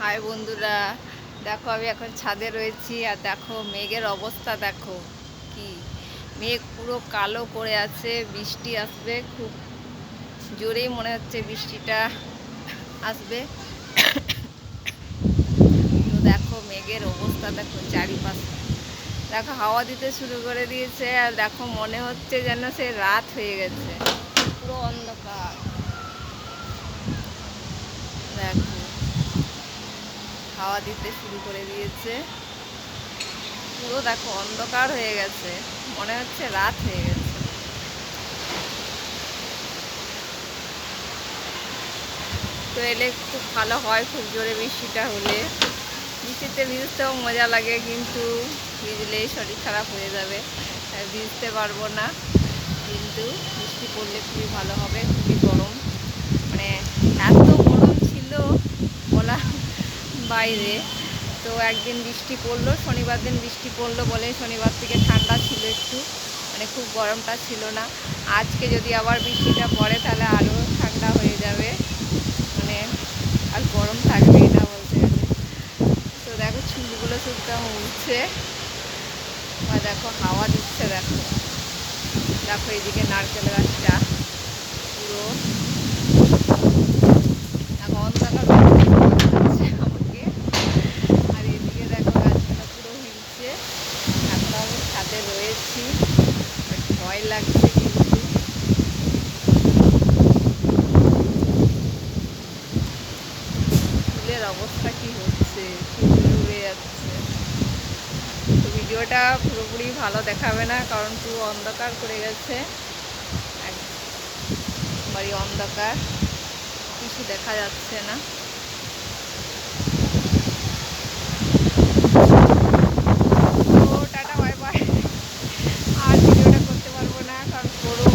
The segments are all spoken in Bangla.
হাই বন্ধুরা, দেখো আমি এখন ছাদে রয়েছি আর দেখো মেঘের অবস্থা দেখো কি। মেঘ পুরো কালো করে আছে, বৃষ্টি আসবে, খুব জোরেই মনে হচ্ছে বৃষ্টিটা আসবে। তো দেখো মেঘের অবস্থা দেখো চারিপাশে। দেখো হাওয়া দিতে শুরু করে দিয়েছে আর দেখো মনে হচ্ছে যেন সে রাত হয়ে গেছে। পুরো অন্ধকার দেখো হাওয়া দিতে শুরু করে দিয়েছে। পুরো দেখো অন্ধকার হয়ে গেছে। মনে হচ্ছে রাত হয়ে গেছে। তো এলে খুব ভালো হয়, খুব জোরে বৃষ্টিটা হলে। বৃষ্টিতে ভিজতেও মজা লাগে, কিন্তু ভিজলেই শরীর খারাপ হয়ে যাবে। ভিজতে পারব না, কিন্তু বৃষ্টি পড়লে খুবই ভালো হবে, খুবই গরম মানে এত গরম ছিল বলা বাইরে। তো একদিন বৃষ্টি পড়ল, শনিবার দিন বৃষ্টি পড়ল বলে শনিবার থেকে ঠান্ডা ছিল একটু মানে খুব গরমটা ছিল না। আজকে যদি আবার বৃষ্টিটা পড়ে তাহলে আরও ঠান্ডা হয়ে যাবে। মানে আর গরম থাকবেই না বলতে গেলে। তো দেখো চুলগুলো শুদ্ধ উঠছে। বা দেখো হাওয়া দিচ্ছে দেখো। দেখো এইদিকে নারকেল গাছটা পুরো দেখো অন্ধকার হচ্ছে আমাকে আর এদিকে দেখো গাছগুলো পুরো হিলছে এখন আমি ছাদে রয়েছি। ভয় লাগছে কিন্তু। ফুলের অবস্থা কি হচ্ছে? ফুল উড়ে যাচ্ছে? তো ভিডিওটা পুরোপুরি ভালো দেখাবে না, কারণ পুরো অন্ধকার করে গেছে। বাড়ি অন্ধকার, কিছু দেখা যাচ্ছে না তো টাটা বাই বাই আর ভিডিওটা করতে পারব না কারণ গরম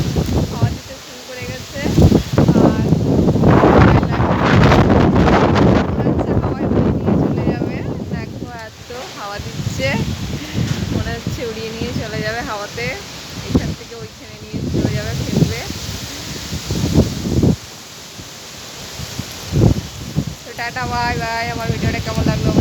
হাওয়া দিতে শুরু করে গেছে আর ভয় লাগছে। মনে হচ্ছে হাওয়ায় উড়িয়ে নিয়ে চলে যাবে দেখো এত হাওয়া দিচ্ছে হচ্ছে উড়িয়ে নিয়ে চলে যাবে হাওয়াতে। এখান থেকে ওইখানে নিয়ে চলে যাবে ফেলবে। Tata, bye bye. আমার ভিডিওটা কেমন লাগল?